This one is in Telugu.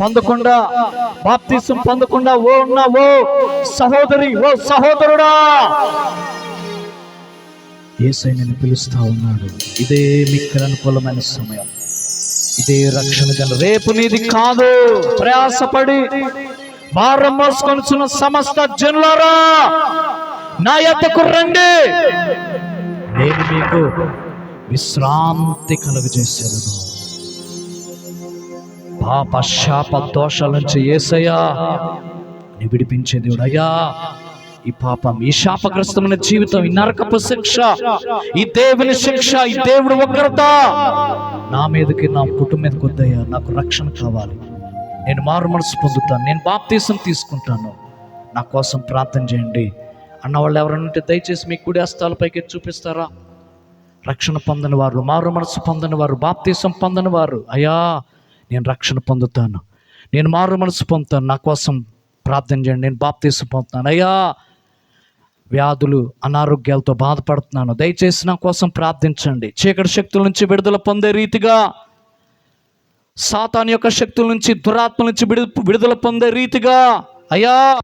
పొందకుండా బాప్తిసం పొందకుండా ఓ ఉన్నా ఓ సహోదరి ఓ సహోదరుడా. ఏసై నేను పిలుస్తా ఉన్నాడు. ఇదే మీకు అనుకూలమైన సమయం. ఇదే రక్షణ జన రేపు నీది కాదు. ప్రయాసపడి భారం మోసుకొనిచున్న సమస్త జనులారా నా యొద్దకు రండి. నేను మీకు విశ్రాంతి కలుగజేసేదను. పాప శాప దోషాల నుంచి ఏసయ్యా నీ విడిపించే దేవుడు అయ్యా ఈ పాపం ఈ శాపగ్రస్తమైన జీవితం ఈ నరకపు శిక్ష ఈ దేవుని శిక్ష ఈ దేవుడు ఉగ్రత నా మీదకి నా కుటుంబం మీదకి వద్దయ్యా. నాకు రక్షణ కావాలి. నేను మారు మనసు పొందుతాను. నేను బాప్తీసం తీసుకుంటాను. నా కోసం ప్రార్థన చేయండి. అన్న వాళ్ళు ఎవరైనా ఉంటే దయచేసి మీ కుడి హస్తాలపైకి చూపిస్తారా? రక్షణ పొందని వారు మారు మనసు పొందని వారు బాప్తీసం పొందని వారు. అయ్యా నేను రక్షణ పొందుతాను. నేను మారు మనసు పొందుతాను. నా కోసం ప్రార్థన చేయండి. నేను బాప్తీసు పొందుతాను. అయ్యా వ్యాధులు అనారోగ్యాలతో బాధపడుతున్నాను. దయచేసి నా కోసం ప్రార్థించండి. చీకటి శక్తుల నుంచి విడుదల పొందే రీతిగా సాతాన్ యొక్క శక్తుల నుంచి దురాత్మ నుంచి విడు విడుదల పొందే రీతిగా అయ్యా